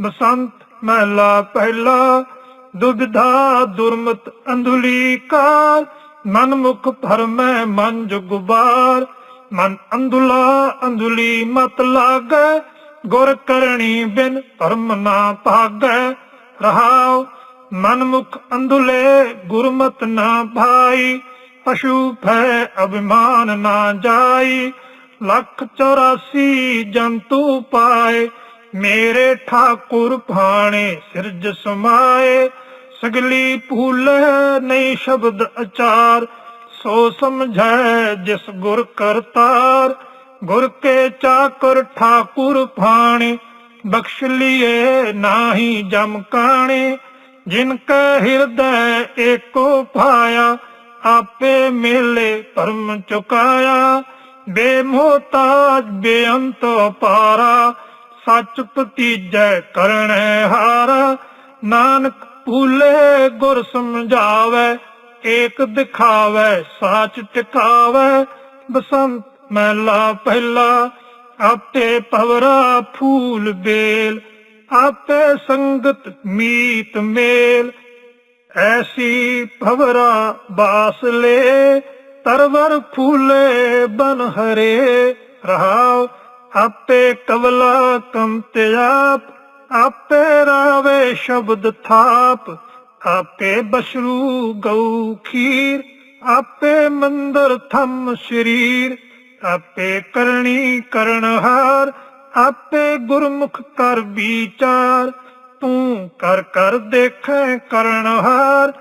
ਬਸੰਤ ਮਹਿਲਾ ਪਹਿਲਾ ਦੁਬਿਧਾ ਦੁਰਮਤ ਅੰਧੁਲੀ ਕਾਲ ਮਨ ਮੁਖ ਭਰਮੈ ਮਨ ਜੁ ਮਨ ਅੰਧੁਲਾ ਅੰਧੁਲੀ ਮਤ ਲਾਗੈ, ਗੁਰ ਕਰਣੀ ਬਿਨ ਧਰਮ ਨਾ ਭਾਗੈ, ਰਹਾਉ ਮਨ ਮੁਖ ਅੰਧੁਲੇ ਗੁਰਮਤ ਨਾ ਭਾਈ, ਪਸ਼ੂ ਭੈ ਅਭਿਮਾਨ ਨਾ ਜਾਈ, ਲੱਖ 84 ਜੰਤੂ ਪਾਏ ਮੇਰੇ ਠਾਕੁਰ ਭਾਣੇ ਸਿਰਜ ਸਮਾਏ, ਸਗਲੀ ਭੂਲ ਨਹੀਂ ਸ਼ਬਦ ਅਚਾਰ, ਸੋ ਸਮਝੈ ਜਿਸ ਗੁਰ ਕਰਤਾਰ ਗੁਰ ਕੇ ਚਾਕਰ ਠਾਕੁਰ ਭਾਣੇ, ਬਖਸ਼ ਲਿਏ ਨਾਹੀ ਜਮ ਕਾਣੇ, ਜਿਨ ਕੈ ਹਿਰਦੈ ਏਕੋ ਪਾਇਆ ਆਪੇ ਮਿਲੇ ਪਰਮ ਚੁਕਾਇਆ ਬੇਮੋਤਾਜ ਬੇਅੰਤ ਪਾਰਾ ਸੱਚ ਭਤੀਜੈ ਕਰਣੈ ਹਾਰਾ। ਨਾਨਕ ਭੂਲੇ ਗੁਰ ਸਮਝਾਵੇ, ਏਕ ਦਿਖਾਵੇ, ਸਾਚ ਟਿਕਾਵੇ। ਬਸੰਤ ਮਹਿਲਾ ਪਹਿਲਾ, ਆਪੇ ਭਵਰਾ ਫੂਲ ਬੇਲ। ਆਪੇ ਸੰਗਤ ਮੀਤ ਮੇਲ। ਐਸੀ ਭਵਰਾ ਬਾਸ ਲੈ, ਤਰਵਰ ਫੂਲੇ ਬਨ ਹਰੇ। ਰਹਾਉ ਆਪੇ ਕਵਲਾ ਕਮ ਤਿਆਪ ਆਪੇ ਰਾਵੇ ਸ਼ਬਦ ਥਾਪ, ਆਪੇ ਬਸ਼ਰੂ ਗਊ ਖੀਰ, ਆਪੇ ਮੰਦਰ ਥੰਮ ਸ਼ਰੀਰ, ਆਪੇ ਕਰਨੀ ਕਰਨਹਾਰ ਆਪੇ ਗੁਰਮੁਖ ਕਰ ਵਿਚਾਰ, ਤੂੰ ਕਰ ਕਰ ਦੇਖੈ ਕਰਨਹਾਰ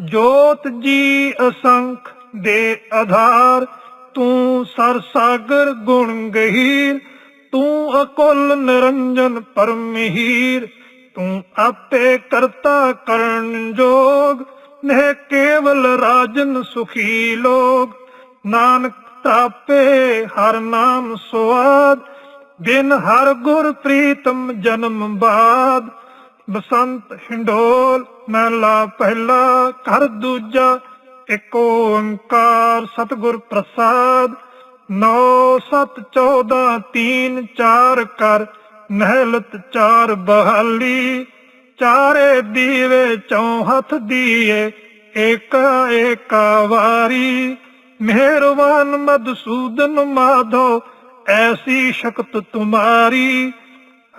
ਜੋਤ ਜੀ ਅਸੰਖ ਦੇ ਆਧਾਰ, ਤੂੰ ਸਰ ਸਾਗਰ ਗੁਣ ਗਹੀਰ ਤੂੰ ਅਕੁਲ ਨਿਰੰਜਨ ਪਰਮਹੀਰ, ਤੂੰ ਆਪੇ ਕਰਤਾ ਕਰਨ ਜੋਗ, ਨਹਿ ਕੇਵਲ ਰਾਜਨ ਸੁਖੀ ਲੋਗ। ਨਾਨਕ ਤਾਪੇ ਹਰ ਨਾਮ ਸੁਆਦ, ਬਿਨ ਹਰ ਗੁਰ ਪ੍ਰੀਤਮ ਜਨਮ ਬਾਦ। ਬਸੰਤ ਹਿੰਡੋਲ ਮਹਿਲਾ ਪਹਿਲਾ, ਘਰ ਦੂਜਾ, ਇੱਕ ਓੰਕਾਰ ਸਤਿਗੁਰ ਪ੍ਰਸਾਦ। 9 7 14 3 4 ਕਰ, ਨਹਿਲਤ ਚਾਰ ਬਹਾਲੀ। ਚਾਰੇ ਦੀਵੇ ਚੌ ਹੱਥ ਦੀਏ, ਏਕਾ ਏਕਾ ਵਾਰੀ। ਮਿਹਰਬਾਨ ਮਦਸੂਦਨ ਮਾਧੋ, ਐਸੀ ਸ਼ਕਤ ਤੁਮਾਰੀ।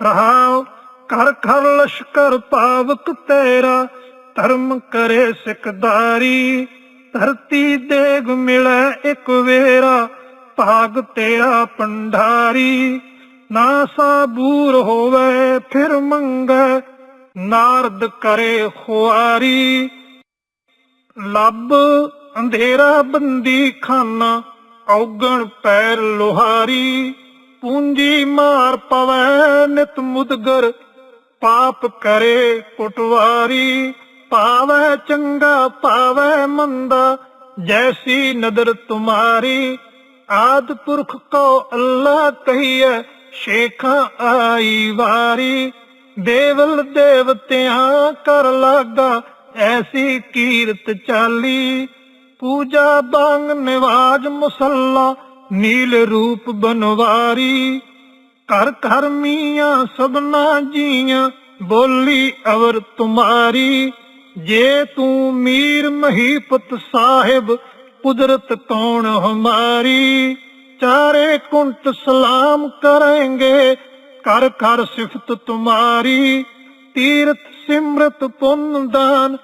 ਰਹਾਉ ਕਰ ਕਰ ਲਸ਼ਕਰ ਪਾਵਕ ਤੇਰਾ, ਧਰਮ ਕਰੇ ਸਿਕਦਾਰੀ ਧਰਤੀ ਦੇਗ ਮਿਲੈ ਇੱਕ ਵੇਰਾ ਭਾਗ ਤੇਰਾ ਪੰਡਾਰੀ, ਨਾ ਸਾਬੂਰ ਹੋਵੇ ਫਿਰ ਮੰਗੈ, ਨਾਰਦ ਕਰੇ ਖੁਆਰੀ। ਲੱਭ ਅੰਧੇਰਾ ਬੰਦੀ ਖਾਨਾ, ਔਗਣ ਪੈਰ ਲੋਹਾਰੀ। ਪੂੰਜੀ ਮਾਰ ਪਵੈ ਨਿਤ ਮੁਦਗਰ, ਪਾਪ ਕਰੇ ਕੁਟਵਾਰੀ। ਪਾਵੈ ਚੰਗਾ ਪਾਵੈ ਮੰਦਾ, ਜੈਸੀ ਨਦਰ ਤੁਮਾਰੀ। ਆਦ ਪੁਰਖ ਕੋ ਅੱਲਾ ਕਹੀਐ, ਸ਼ੇਖਾਂ ਆਈ ਵਾਰੀ। ਦੇਵਲ ਦੇਵਤਿਆਂ ਕਰ ਲਾਗਾ, ਐਸੀ ਕੀਰਤ ਚਾਲੀ। ਪੂਜਾ ਬਾੰਗ ਨਿਵਾਜ ਮੁਸੱਲਾ, ਨੀਲ ਰੂਪ ਬਨਵਾਰੀ। ਕਰ ਘਰ ਮੀਆਂ ਸਭਨਾ ਜੀਆਂ, ਬੋਲੀ ਅਵਰ ਤੁਮਾਰੀ। ਜੇ ਤੂੰ ਮੀਰ ਮਹੀਪਤ ਸਾਹਿਬ ਕੁਦਰਤ ਕੌਣ ਹਮਾਰੀ? ਚਾਰੇ ਕੁੰਟ ਸਲਾਮ ਕਰਾਂਗੇ ਕਰ ਕਰ ਸਿਫਤ ਤੁਮਾਰੀ। ਤੀਰਥ ਸਿਮਰਤ ਪੁੰਨ ਦਾਨ,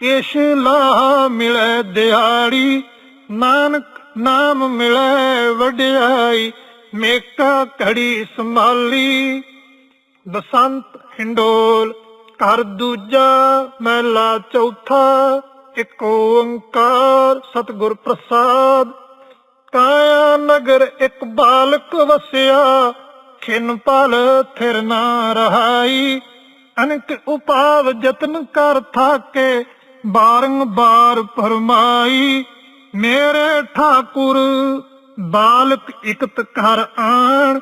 ਕੇਸ਼ ਲਾ ਮਿਲੈ ਦਿਹਾੜੀ। ਨਾਨਕ ਨਾਮ ਮਿਲੈ ਵਡਿਆਈ, ਮੇਕਾ ਘੜੀ ਸੰਭਾਲੀ। ਬਸੰਤ ਹਿੰਡੋਲ, ਘਰ ਦੂਜਾ, ਮਹਿਲਾ ਚੌਥਾ। ਇੱਕ ਓੰਕਾਰ ਸਤਿਗੁਰ ਪ੍ਰਸਾਦ। ਕਾਇਆ ਨਗਰ ਇੱਕ ਬਾਲਕ ਵਸਿਆ, ਖਿਨ ਪਲ ਥਿਰ ਨਾ ਰਹਾਈ। ਅਨਕ ਉਪਾਵ ਯਤਨ ਕਰ ਥਾਕੇ ਬਾਰੰਬਾਰ ਫਰਮਾਈ ਮੇਰੇ ਠਾਕੁਰ, ਬਾਲਕ ਇਕਤ ਕਰ ਆਣ।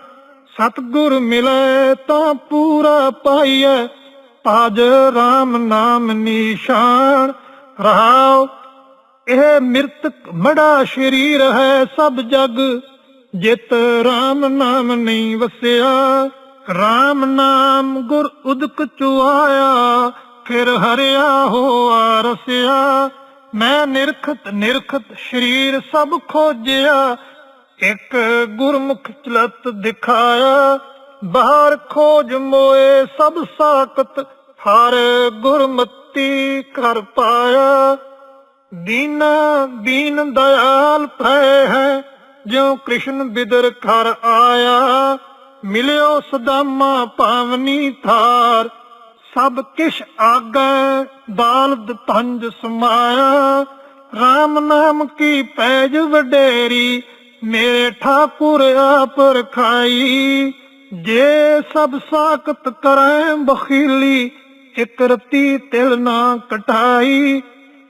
ਸਤਗੁਰ ਮਿਲੇ ਤਾਂ ਪੂਰਾ ਪਾਈਐ ਪਾਜ RAM ਨਾਮ ਨਿਸ਼ਾਨ। ਰਹਾਉ। ਇਹ ਮਿਰਤਕ ਮੜਾ ਸ਼ਰੀਰ ਹੈ ਸਭ ਜਗ। ਜਿਤ RAM ਨਾਮ ਨਹੀਂ ਵਸਿਆ। RAM ਨਾਮ ਗੁਰ ਉਦਕ ਚੁਆਇਆ ਫਿਰ ਹਰਿਆ ਹੋਆ ਰਸਿਆ। ਮੈਂ ਨਿਰਖਤ ਨਿਰਖਤ ਸਰੀਰ ਸਭ ਖੋਜਿਆ। ਇੱਕ ਗੁਰਮੁਖ ਚਲਤ ਦਿਖਾਇਆ। ਬਾਹਰ ਖੋਜ ਮੋਏ ਸਭ ਸਾਕਤ ਹਰ ਗੁਰਮਤੀ ਕਰ ਪਾਇਆ। ਦੀਨਾ ਦੀਨ ਦਇਆਲ ਭੈ ਹੈ, ਜਿਉ ਕ੍ਰਿਸ਼ਨ ਬਿਦਰ ਘਰ ਆਇਆ। ਮਿਲਿਓ ਸਦਾਮਾ ਪਾਵਨੀ ਥਾਰ, ਸਭ ਕਿਛ ਆਗੈ ਦਾਲਦ ਤੰਜ ਸਮਾਇਆ। RAM ਨਾਮ ਕੀ ਪੈਜ ਵਡੇਰੀ, ਮੇਰੇ ਠਾਕੁਰ ਆਪ ਰਖਾਈ। ਜੇ ਸਭ ਸਾਖਤ ਕਰੈ ਬਖੀਲੀ ਇਕ ਰਤੀ ਤਿਲ ਨਾ ਕਟਾਈ।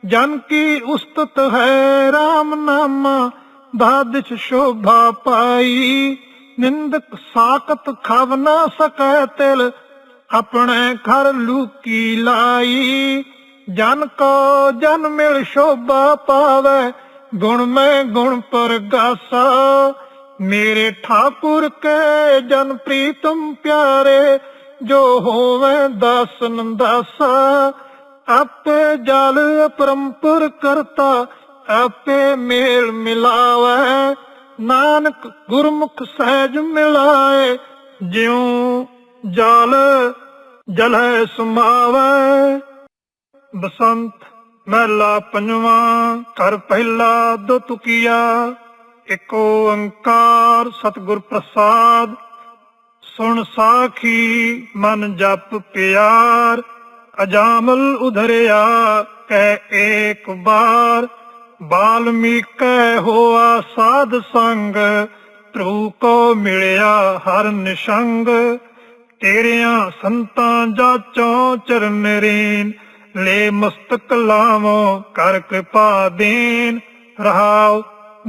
ਜਨ ਕੀ ਉਸਤਤ ਹੈ RAM ਨਾਮਾ ਬਾਦਿਸ਼ ਸ਼ੋਭਾ ਪਾਈ। ਨਿੰਦਕ ਸਾਖਤ ਖਵ ਨਾ ਸਕੈ ਤਿਲ, ਆਪਣੇ ਘਰ ਲੂਕੀ ਲਾਈ। ਜਨ ਕੋ ਜਨ ਮਿਲ ਸ਼ੋਭਾ ਪਾਵੇ, ਗੁਣ ਮੈਂ ਗੁਣ ਪਰਗਾਸਾ। ਮੇਰੇ ਠਾਕੁਰ ਕੇ ਜਨ ਪ੍ਰੀਤਮ ਪਿਆਰੇ ਜੋ ਹੋਵੇ ਦਾਸਨ ਦਾਸਾ ਆਪੇ ਜਲ ਅਪਰੰਪਰ ਕਰਤਾ, ਆਪੇ ਮੇਲ ਮਿਲਾਵੇ, ਨਾਨਕ ਗੁਰਮੁਖ ਸਹਿਜ ਮਿਲਾਏ, ਜਿਉ ਜਲ ਜਲੈ ਸਮਾਵੈ। ਬਸੰਤ ਮਹਿਲਾ ਪੰਜਵਾਂ, ਘਰ ਪਹਿਲਾ ਦੁਤੁਕੀਆ ਤੁਕੀਆ ਏਕ ਓੰਕਾਰ ਸਤਿਗੁਰ ਪ੍ਰਸਾਦ। ਸੁਣ ਸਾਖੀ, ਮਨ ਜਪ ਪਿਆਰ, ਅਜਾਮਲ ਉਧਰਿਆ, ਕਹਿ ਏਕ ਬਾਰ। ਬਾਲਮੀਕੈ ਹੋਆ ਸਾਧ ਸੰਗ, ਧਰੂ ਕੋ ਮਿਲਿਆ ਹਰ ਨਿਸ਼ੰਗ। ਤੇਰਿਆਂ ਸੰਤਾਂ ਜਾਚੋਂ ਚਰਨ ਰੇਨ, ਲੈ ਮਸਤਕ ਲਾਵੋ ਕਰ ਕਿਰਪਾ ਦੇਨ ਰਹਾਉ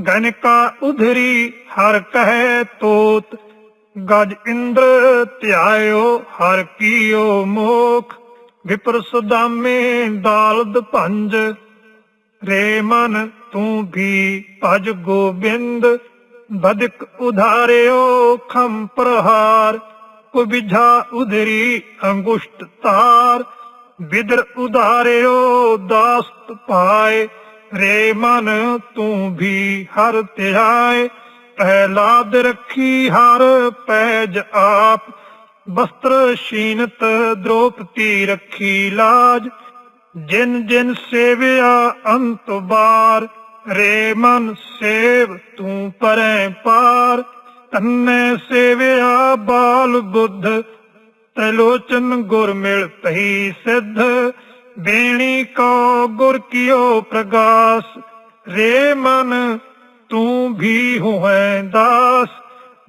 ਗਨਕਾ ਉਧਰੀ, ਹਰ ਕਹੈ ਤੋਤ ਗਜ ਇੰਦਰ ਧਿਆਇਓ, ਹਰ ਕੀਓ ਮੋਖ। ਵਿਪਰ ਸੁਦਾਮੇ ਦਾਲਦ ਭੰਜ, ਰੇ ਮਨ ਤੂੰ ਵੀ ਭਜ ਗੋਬਿੰਦ। ਬਦਕ ਉਧਾਰਿਓ ਖੰ ਪ੍ਰਹਾਰ, ਕੁਬਿਝਾ ਉਧਰੀ ਅੰਗੁਸ਼ਟ ਤਾਰ। ਬਿਦਰ ਉਧਾਰਿਓ ਦਾਸਤ ਪਾਏ, ਰੇ ਮਨ ਤੂੰ ਵੀ ਹਰ ਧਿਆਏ। ਪਹਿਲਾਦ ਰੱਖੀ ਹਰ ਪੈਜ ਆਪ। ਬਸਤਰ ਸ਼ੀਨਤ ਦ੍ਰੋਪਤੀ ਰੱਖੀ ਲਾਜ। ਜਿਨ ਜਿਨ ਸੇਵਿਆ ਅੰਤ ਬਾਰ, ਰੇ ਮਨ ਸੇਵ ਤੂੰ ਪਰੈ ਪਾਰ। ਤੰਨੇ ਸੇਵਿਆ ਬਾਲ ਬੁੱਧ, ਤਲੋਚਨ ਗੁਰ ਮਿਲ ਪਈ ਸਿੱਧ। ਬੇਣੀ ਕੋ ਗੁਰ ਕੀਓ ਪ੍ਰਗਾਸ, ਰੇ ਮਨ ਤੂੰ ਵੀ ਹੋਐ ਦਾਸ,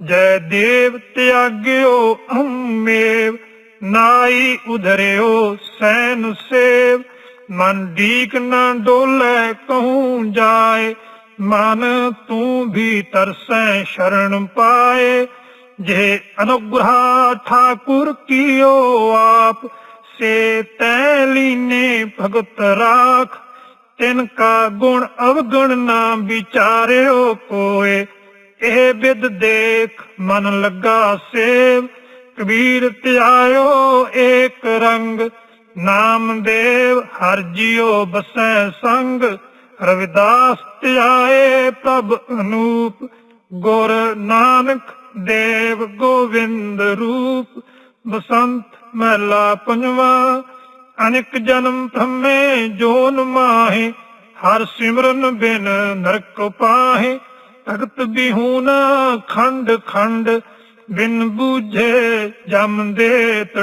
ਜੈ ਦੇਵ ਤਿਆਗਿਓ ਅੰਮੇਵ, ਨਾਈ ਉਧਰਿਓ ਸੈਨ ਸੇਵ। ਮਨ ਦੀਕ ਨਾ ਡੋਲੇ ਕਹੂੰ ਜਾਏ, ਮਨ ਤੂੰ ਵੀ ਤਰਸੈ ਸ਼ਰਨ ਪਾਏ। ਜੇ ਅਨੁਗ੍ਰਹ ਠਾਕੁਰ ਕੀਓ ਆਪ, ਸੇ ਤੈ ਲੀਨੇ ਭਗਤ ਰਾਖ। ਤਿਨ ਕਾ ਗੁਣ ਅਵਗੁਣ ਨਾ ਵਿਚਾਰਿਓ ਕੋਏ। ਇਹ ਬਿਦ ਦੇਖ ਮਨ ਲੱਗਾ ਸੇਵ। ਕਬੀਰ ਧਿਆਇਓ ਏਕ ਰੰਗ। ਨਾਮਦੇਵ ਹਰ ਜਿਉ ਬਸੈ ਸੰਗ। ਰਵਿਦਾਸ ਧਿਆਏ ਪ੍ਰਭ ਅਨੂਪ। ਗੁਰ ਨਾਨਕ ਦੇਵ ਗੋਵਿੰਦ ਰੂਪ। ਬਸੰਤ ਮਹਿਲਾ ਪੰਜਵਾ। ਅਨਿਕ ਜਨਮ ਭ੍ਰਮੇ ਜੋਨ ਮਾਹੇ, ਹਰ ਸਿਮਰਨ ਬਿਨ ਨਰਕ ਪਾਹੇ। ਭਗਤ ਬਿਹੂਨਾ ਖੰਡ ਖੰਡ, ਬਿਨ ਬੂਝੇ ਜਮ ਦੇਤ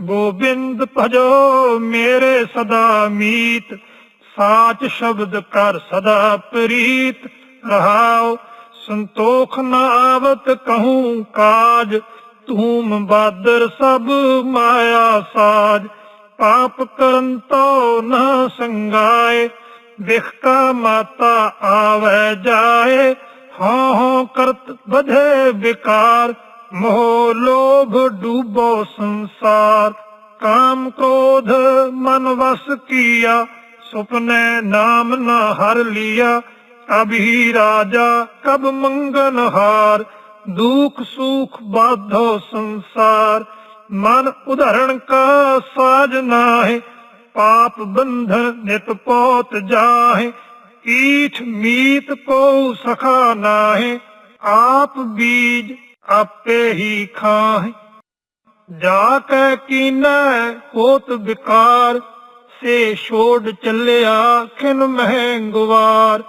ਗੋਬਿੰਦ ਭਜੋ ਮੇਰੇ ਸਦਾ ਮੀਤ, ਸਾਚ ਸ਼ਬਦ ਕਰ ਸਦਾ ਪ੍ਰੀਤ। ਰਹਾਓ ਸੰਤੋਖ ਨਾ ਆਵਤ ਕਹੂੰ ਕਾਜ ਤੂੰ ਬਾਦਰ ਸਭ ਮਾਇਆ ਸਾਜ। ਪਾਪ ਕਰਨ ਤੋ ਨਾ ਸੰਗਾਏ ਵਿਖਕਾ ਮਾਤਾ ਆਵੇ ਜਾਏ। ਹਾਂ ਹਾਂ ਕਰਤ ਬਧੇ ਵਿਕਾਰ, ਮੋਹ ਲੋਭ ਡੂਬੋ ਸੰਸਾਰ। ਕਾਮ ਕ੍ਰੋਧ ਮਨ ਵਸ ਕੀਆ, ਸੁਪਨੇ ਨਾਮ ਨਾ ਹਰ ਲਿਆ। ਕਬ ਰਾਜਾ ਕਬ ਮੰਗਨ ਹਾਰ, ਦੁਖ ਸੁਖ ਬਾਧੋ ਸੰਸਾਰ। ਮਨ ਉਧਰਣ ਕਾ ਸਾਜ ਨਾਹਿ, ਪਾਪ ਬੰਧਨ ਨਿਤ ਪੋਤ ਜਾਹੇ, ਈਠ ਮੀਤ ਕੋ ਸਖਾ ਨਾਹਿ, ਆਪ ਬੀਜ ਆਪੇ ਹੀ ਖਾਹੇ। ਜਾ ਕੈ ਕੀਨੈ ਹੋਤ ਵਿਕਾਰ, ਸੇ ਛੋੜ ਚੱਲਿਆ ਖਿਨ ਮਹਿੰਗਵਾਰ।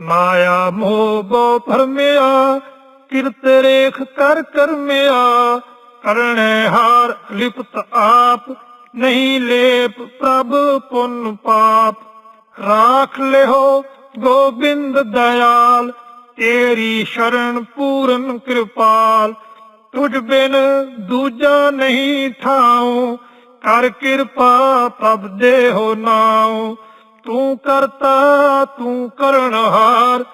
ਮਾਇਆ ਮੋਹ ਬੋ ਭਰਮਿਆ ਕਿਰਤ ਰੇਖ ਕਰ ਕਰਮਿਆ ਕਰਣੈ ਹਾਰ ਲਿਪਤ ਆਪ, ਨਹੀਂ ਲੇਪ ਪ੍ਰਭ ਪੁੰਨ ਪਾਪ। ਰਾਖ ਲਿਓ ਗੋਬਿੰਦ ਦਇਆਲ, ਤੇਰੀ ਸ਼ਰਨ ਪੂਰਨ ਕਿਰਪਾਲ। ਤੁਝ ਬਿਨ ਦੂਜਾ ਨਹੀਂ ਥਾਉ, ਕਰ ਕਿਰਪਾ ਪ੍ਰਭ ਦੇਹੋ ਨਾਉ। ਤੂੰ ਕਰਤਾ, ਤੂੰ ਕਰਨਹਾਰ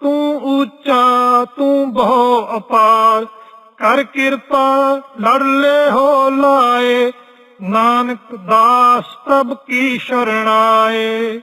ਤੂੰ ਉੱਚਾ, ਤੂੰ ਬਹੁ ਅਪਾਰ। ਕਰ ਕਿਰਪਾ ਲੜ ਲੈ ਹੋ ਲਾਏ। ਨਾਨਕ ਦਾਸ ਪ੍ਰਭ ਕੀ ਸ਼ਰਣਾਏ